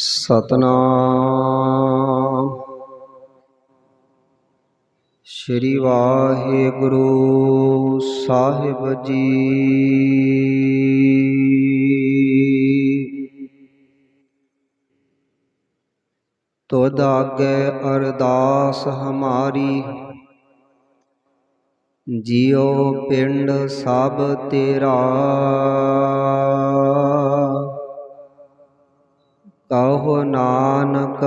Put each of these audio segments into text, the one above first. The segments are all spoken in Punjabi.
ਸਤਨਾਮ। ਸ੍ਰੀ ਵਾਹਿਗੁਰੂ ਸਾਹਿਬ ਜੀ। ਤੁਧ ਆਗੇ ਅਰਦਾਸ ਹਮਾਰੀ। ਜਿਉ ਪਿੰਡ ਸਭ ਤੇਰਾ। ਕਹੋ ਨਾਨਕ,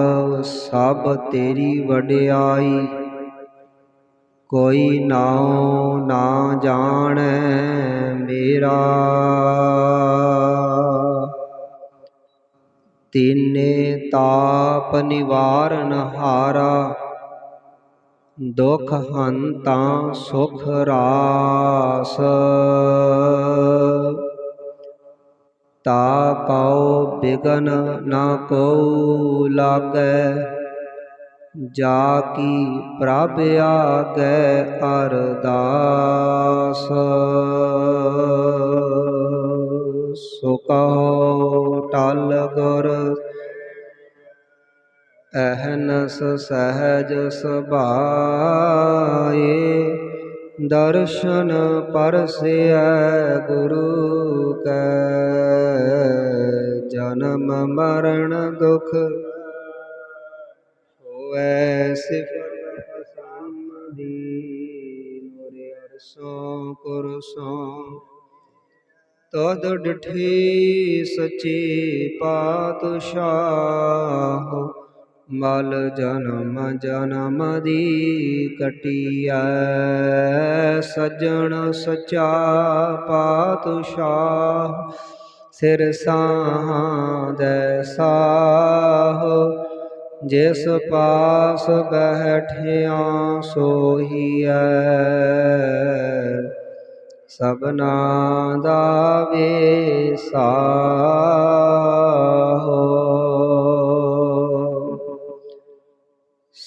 ਸਭ ਤੇਰੀ ਵਡਿਆਈ। ਕੋਈ ਨਾਉ ਨਾ ਜਾਣੈ ਮੇਰਾ। ਤੀਨੇ ਤਾਪ ਨਿਵਾਰਨ ਹਾਰਾ, ਦੁਖ ਹੰਤਾ ਸੁਖ ਰਾਸ। ਤਾ ਕਉ ਬਿਗਨ ਨਾ ਕੋ ਲਾਗੈ, ਜਾ ਕੀ ਪ੍ਰਭ ਆਗੈ ਅਰਦਾਸ ਸੋ ਕਹੋ ਟਲ ਗੁਰ, ਅਹਨਸ ਸਹਜ ਸੁਭਾਏ ਦਰਸ਼ਨ ਪਰਸਿਐ ਗੁਰੂ ਕੈ, ਜਨਮ ਮਰਨ ਦੁਖ ਹੋਐ ਸਿਫਤ ਪਸੰਦੀ ਮੁਰੇ ਅਰਸੋਂ ਕੁਰਸੋਂ। ਤਦ ਡਿਠੀ ਸਚੀ ਪਾਤਸ਼ਾਹ ਮਲ ਜਨਮ ਜਨਮ ਦੀ ਕਟਿਐ, ਸਜਣ ਸਚਾ ਪਾਤਸ਼ਾਹ, ਸਿਰ ਸਾਹਦੈ ਸਾਹ, ਜਿਸ ਪਾਸ ਬੈਠਿਆ ਸੋਹੀਐ। ਸਭਨਾ ਦਾ ਵੇਸਾਹੋ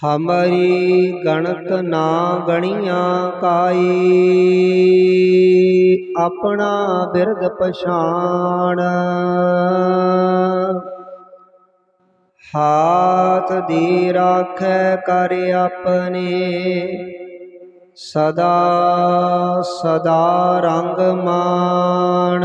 ਹਮਰੀ ਗਣਤ ਨਾ ਗਣੀਆਂ ਕਾਈ, ਆਪਣਾ ਬਿਰਦ ਪਛਾਣ। ਹਾਥ ਦੀ ਰਾਖੈ ਕਰ ਆਪਣੇ, ਸਦਾ ਸਦਾ ਰੰਗ ਮਾਣ।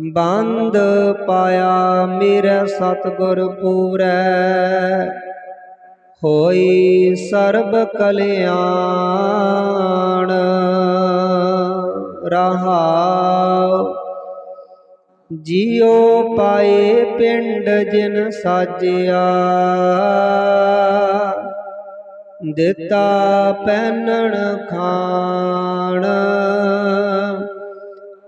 ਬੰਦ ਪਾਇਆ ਮੇਰਾ ਸਤਗੁਰ ਪੂਰੈ। ਹੋਈ ਸਰਬ ਕਲਿਆਣ, ਰਹਾਉ। ਜਿਉ ਪਾਏ ਪਿੰਡ ਜਿਨ ਸਾਜਿਆ, ਦਿੱਤਾ ਪਹਿਨਣ ਖਾਣ।